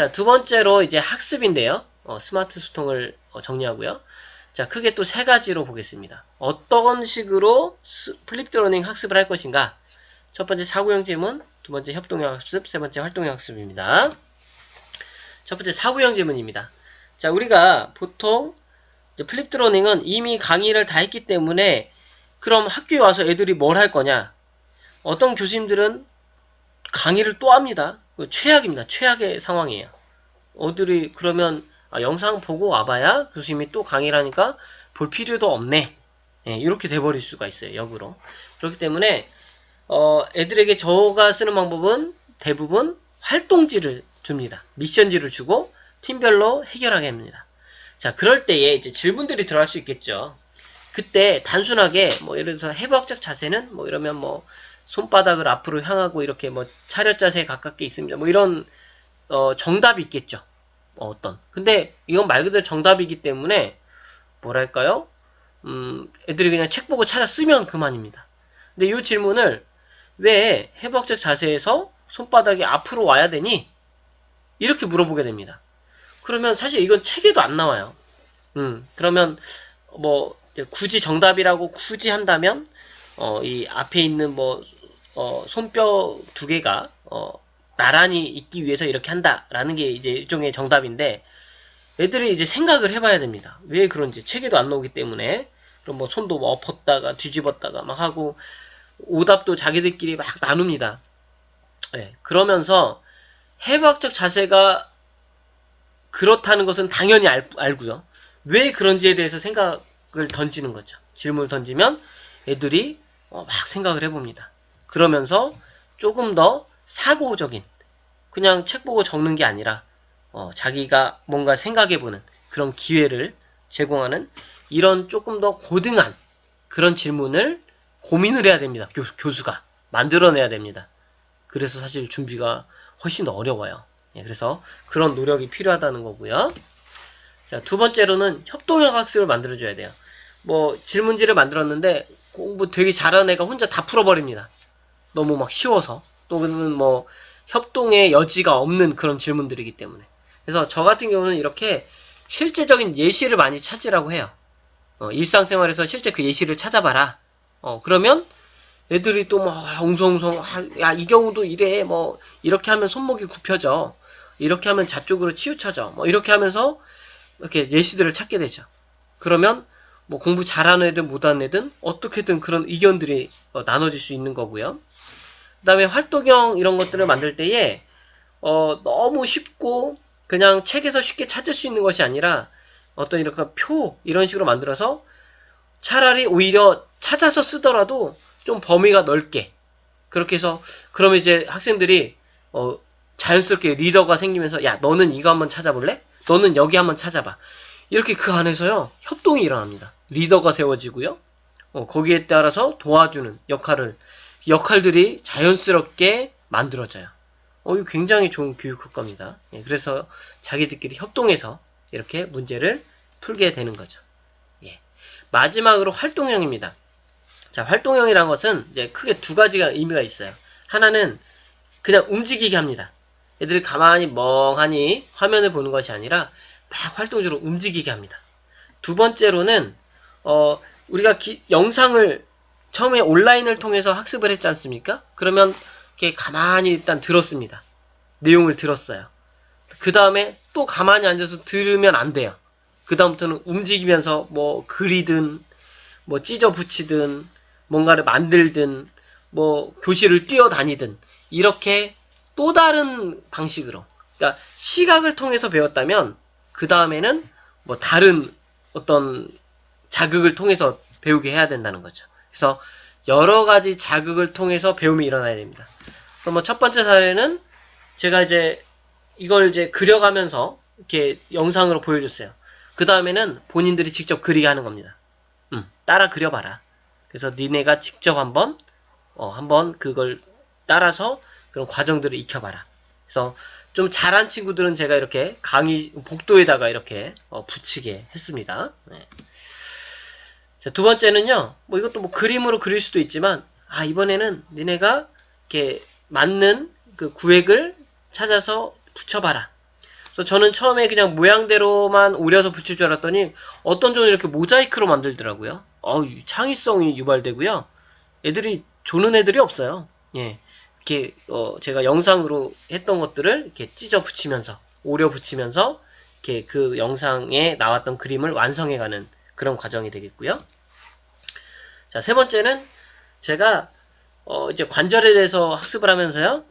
자, 두 번째로 이제 학습인데요. 어, 스마트 소통을 어, 정리하고요. 자, 크게 또 세 가지로 보겠습니다. 어떤 식으로 스- 플립드 러닝 학습을 할 것인가? 첫 번째 사고형 질문, 두 번째 협동형 학습, 세 번째 활동형 학습입니다. 첫 번째 사고형 질문입니다. 자, 우리가 보통 플립드 러닝은 이미 강의를 다 했기 때문에 그럼 학교에 와서 애들이 뭘 할 거냐? 어떤 교수님들은 강의를 또 합니다. 그 최악입니다. 최악의 상황이에요. 어들이 그러면 아, 영상 보고 와봐야 교수님이 또 강의를 하니까 볼 필요도 없네. 예, 이렇게 돼버릴 수가 있어요. 역으로. 그렇기 때문에 어, 애들에게 저가 쓰는 방법은 대부분 활동지를 줍니다. 미션지를 주고 팀별로 해결하게 합니다. 자, 그럴 때에 이제 질문들이 들어갈 수 있겠죠. 그때 단순하게 뭐 예를 들어서 해부학적 자세는 뭐 이러면 뭐 손바닥을 앞으로 향하고 이렇게 뭐 차렷 자세에 가깝게 있습니다. 뭐 이런 어, 정답이 있겠죠. 뭐 어떤. 근데 이건 말 그대로 정답이기 때문에 뭐랄까요? 음, 애들이 그냥 책 보고 찾아 쓰면 그만입니다. 근데 이 질문을 왜 해부학적 자세에서 손바닥이 앞으로 와야 되니? 이렇게 물어보게 됩니다. 그러면 사실 이건 책에도 안 나와요. 음, 그러면 뭐 굳이 정답이라고 굳이 한다면 어, 이 앞에 있는 뭐 어, 손뼈 두 개가 어, 나란히 있기 위해서 이렇게 한다라는 게 이제 일종의 정답인데 애들이 이제 생각을 해봐야 됩니다. 왜 그런지 책에도 안 나오기 때문에 그럼 뭐 손도 뭐 엎었다가 뒤집었다가 막 하고 오답도 자기들끼리 막 나눕니다. 예, 그러면서 해부학적 자세가 그렇다는 것은 당연히 알, 알고요. 왜 그런지에 대해서 생각을 던지는 거죠. 질문을 던지면 애들이 어, 막 생각을 해봅니다. 그러면서 조금 더 사고적인 그냥 책 보고 적는 게 아니라 어, 자기가 뭔가 생각해보는 그런 기회를 제공하는 이런 조금 더 고등한 그런 질문을 고민을 해야 됩니다. 교, 수가 만들어내야 됩니다. 그래서 사실 준비가 훨씬 더 어려워요. 예, 그래서 그런 노력이 필요하다는 거고요. 자, 두 번째로는 협동형 학습을 만들어줘야 돼요. 뭐 질문지를 만들었는데 공부 되게 잘하는 애가 혼자 다 풀어버립니다. 너무 막 쉬워서 또는 뭐 협동의 여지가 없는 그런 질문들이기 때문에 그래서 저 같은 경우는 이렇게 실제적인 예시를 많이 찾으라고 해요. 어, 일상생활에서 실제 그 예시를 찾아봐라. 어, 그러면 애들이 또 뭐 웅성웅성 아, 야이 경우도 이래 뭐 이렇게 하면 손목이 굽혀져 이렇게 하면 좌쪽으로 치우쳐져 뭐 이렇게 하면서 이렇게 예시들을 찾게 되죠. 그러면 뭐 공부 잘하는 애든 못하는 애든 어떻게든 그런 의견들이 어, 나눠질 수 있는 거고요. 그 다음에 활동형 이런 것들을 만들 때에 어, 너무 쉽고 그냥 책에서 쉽게 찾을 수 있는 것이 아니라 어떤 이렇게 표 이런 식으로 만들어서 차라리 오히려 찾아서 쓰더라도 좀 범위가 넓게 그렇게 해서 그러면 이제 학생들이 어, 자연스럽게 리더가 생기면서 야 너는 이거 한번 찾아볼래? 너는 여기 한번 찾아봐. 이렇게 그 안에서요 협동이 일어납니다. 리더가 세워지고요. 어, 거기에 따라서 도와주는 역할을 역할들이 자연스럽게 만들어져요. 어, 이거 굉장히 좋은 교육 효과입니다. 예, 그래서 자기들끼리 협동해서 이렇게 문제를 풀게 되는 거죠. 예. 마지막으로 활동형입니다. 자, 활동형이란 것은 이제 크게 두 가지가 의미가 있어요. 하나는 그냥 움직이게 합니다. 애들이 가만히 멍하니 화면을 보는 것이 아니라 막 활동적으로 움직이게 합니다. 두 번째로는 어, 우리가 기- 영상을 처음에 온라인을 통해서 학습을 했지 않습니까? 그러면 이렇게 가만히 일단 들었습니다. 내용을 들었어요. 그 다음에 또 가만히 앉아서 들으면 안 돼요. 그 다음부터는 움직이면서 뭐 그리든 뭐 찢어 붙이든 뭔가를 만들든 뭐 교실을 뛰어다니든 이렇게 또 다른 방식으로 그러니까 시각을 통해서 배웠다면 그 다음에는 뭐 다른 어떤 자극을 통해서 배우게 해야 된다는 거죠. 그래서 여러 가지 자극을 통해서 배움이 일어나야 됩니다. 그럼 뭐 첫 번째 사례는 제가 이제 이걸 이제 그려가면서 이렇게 영상으로 보여줬어요. 그 다음에는 본인들이 직접 그리게 하는 겁니다. 음, 따라 그려봐라. 그래서 니네가 직접 한번 어, 한번 그걸 따라서 그런 과정들을 익혀봐라. 그래서 좀 잘한 친구들은 제가 이렇게 강의 복도에다가 이렇게 어, 붙이게 했습니다. 네. 자, 두 번째는요, 뭐 이것도 뭐 그림으로 그릴 수도 있지만, 아, 이번에는 니네가 이렇게 맞는 그 구획을 찾아서 붙여봐라. 그래서 저는 처음에 그냥 모양대로만 오려서 붙일 줄 알았더니 어떤 종은 이렇게 모자이크로 만들더라고요. 어우, 창의성이 유발되고요. 애들이 조는 애들이 없어요. 예. 이렇게 어, 제가 영상으로 했던 것들을 이렇게 찢어 붙이면서 오려 붙이면서 이렇게 그 영상에 나왔던 그림을 완성해가는 그런 과정이 되겠고요. 자, 세 번째는 제가 어, 이제 관절에 대해서 학습을 하면서요.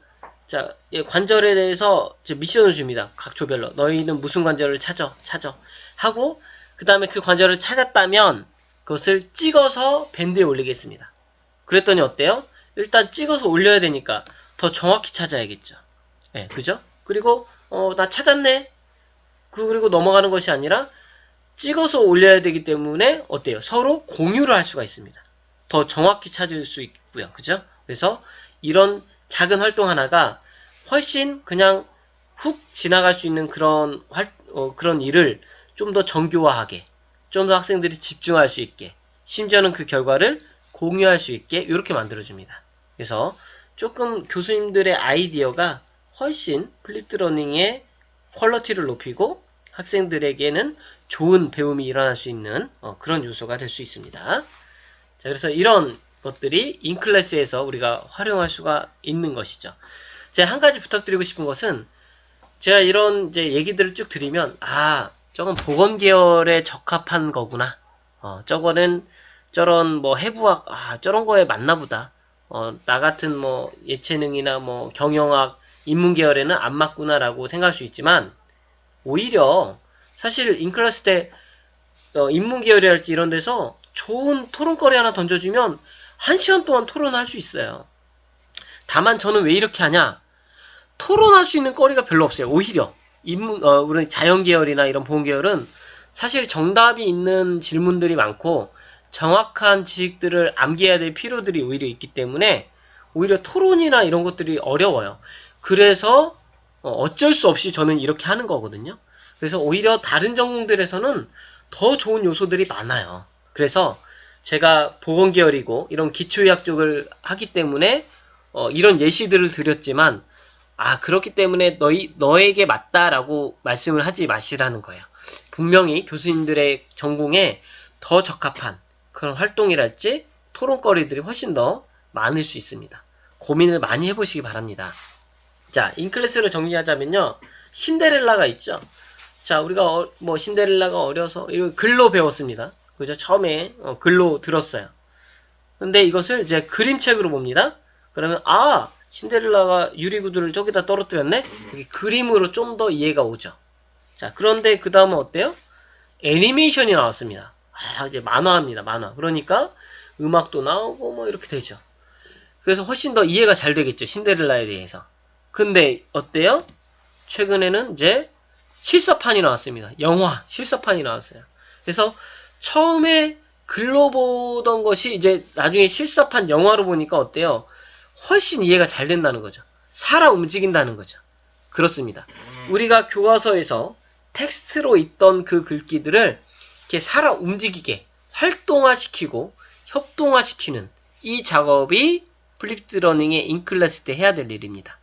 자, 예, 관절에 대해서 미션을 줍니다. 각 조별로. 너희는 무슨 관절을 찾아, 찾아. 하고, 그 다음에 그 관절을 찾았다면, 그것을 찍어서 밴드에 올리겠습니다. 그랬더니 어때요? 일단 찍어서 올려야 되니까 더 정확히 찾아야겠죠. 예, 그죠? 그리고, 어, 나 찾았네? 그, 그리고 넘어가는 것이 아니라, 찍어서 올려야 되기 때문에, 어때요? 서로 공유를 할 수가 있습니다. 더 정확히 찾을 수 있고요. 그죠? 그래서, 이런 작은 활동 하나가 훨씬 그냥 훅 지나갈 수 있는 그런 활, 어, 그런 일을 좀 더 정교화하게, 좀 더 학생들이 집중할 수 있게, 심지어는 그 결과를 공유할 수 있게 이렇게 만들어줍니다. 그래서 조금 교수님들의 아이디어가 훨씬 플립드 러닝의 퀄러티를 높이고 학생들에게는 좋은 배움이 일어날 수 있는 어, 그런 요소가 될 수 있습니다. 자, 그래서 이런 것들이 인클래스에서 우리가 활용할 수가 있는 것이죠. 제가 한 가지 부탁드리고 싶은 것은 제가 이런 이제 얘기들을 쭉 드리면 아 저건 보건 계열에 적합한 거구나. 어 저거는 저런 뭐 해부학 아 저런 거에 맞나 보다. 어 나 같은 뭐 예체능이나 뭐 경영학 인문 계열에는 안 맞구나라고 생각할 수 있지만 오히려 사실 인클래스 때 어, 인문 계열이랄지 이런 데서 좋은 토론거리 하나 던져주면 한 시간 동안 토론할 수 있어요. 다만 저는 왜 이렇게 하냐? 토론할 수 있는 거리가 별로 없어요. 오히려 인문, 어, 우리 자연 계열이나 이런 보건 계열은 사실 정답이 있는 질문들이 많고 정확한 지식들을 암기해야 될 필요들이 오히려 있기 때문에 오히려 토론이나 이런 것들이 어려워요. 그래서 어, 어쩔 수 없이 저는 이렇게 하는 거거든요. 그래서 오히려 다른 전공들에서는 더 좋은 요소들이 많아요. 그래서 제가 보건 계열이고 이런 기초의학 쪽을 하기 때문에 어, 이런 예시들을 드렸지만 아 그렇기 때문에 너희 너에게 맞다라고 말씀을 하지 마시라는 거예요. 분명히 교수님들의 전공에 더 적합한 그런 활동이랄지 토론거리들이 훨씬 더 많을 수 있습니다. 고민을 많이 해보시기 바랍니다. 자, 인클래스를 정리하자면요. 신데렐라가 있죠. 자, 우리가 어, 뭐 신데렐라가 어려서 이거 글로 배웠습니다. 그죠? 처음에 어, 글로 들었어요. 근데 이것을 이제 그림책으로 봅니다. 그러면 아 신데렐라가 유리구두를 저기다 떨어뜨렸네. 이게 그림으로 좀 더 이해가 오죠. 자, 그런데 그 다음은 어때요? 애니메이션이 나왔습니다. 아, 이제 만화입니다. 만화. 그러니까 음악도 나오고 뭐 이렇게 되죠. 그래서 훨씬 더 이해가 잘 되겠죠. 신데렐라에 대해서. 근데 어때요? 최근에는 이제 실사판이 나왔습니다. 영화 실사판이 나왔어요. 그래서 처음에 글로 보던 것이 이제 나중에 실사판 영화로 보니까 어때요? 훨씬 이해가 잘 된다는 거죠. 살아 움직인다는 거죠. 그렇습니다. 우리가 교과서에서 텍스트로 있던 그 글귀들을 이렇게 살아 움직이게 활동화시키고 협동화시키는 이 작업이 플립드 러닝의 인클래스 때 해야 될 일입니다.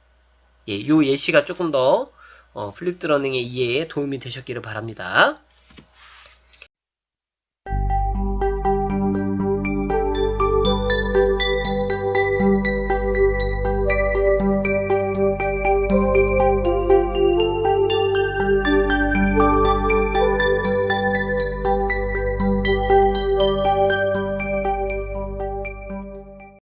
예, 요 예시가 조금 더 어, 플립드 러닝의 이해에 도움이 되셨기를 바랍니다.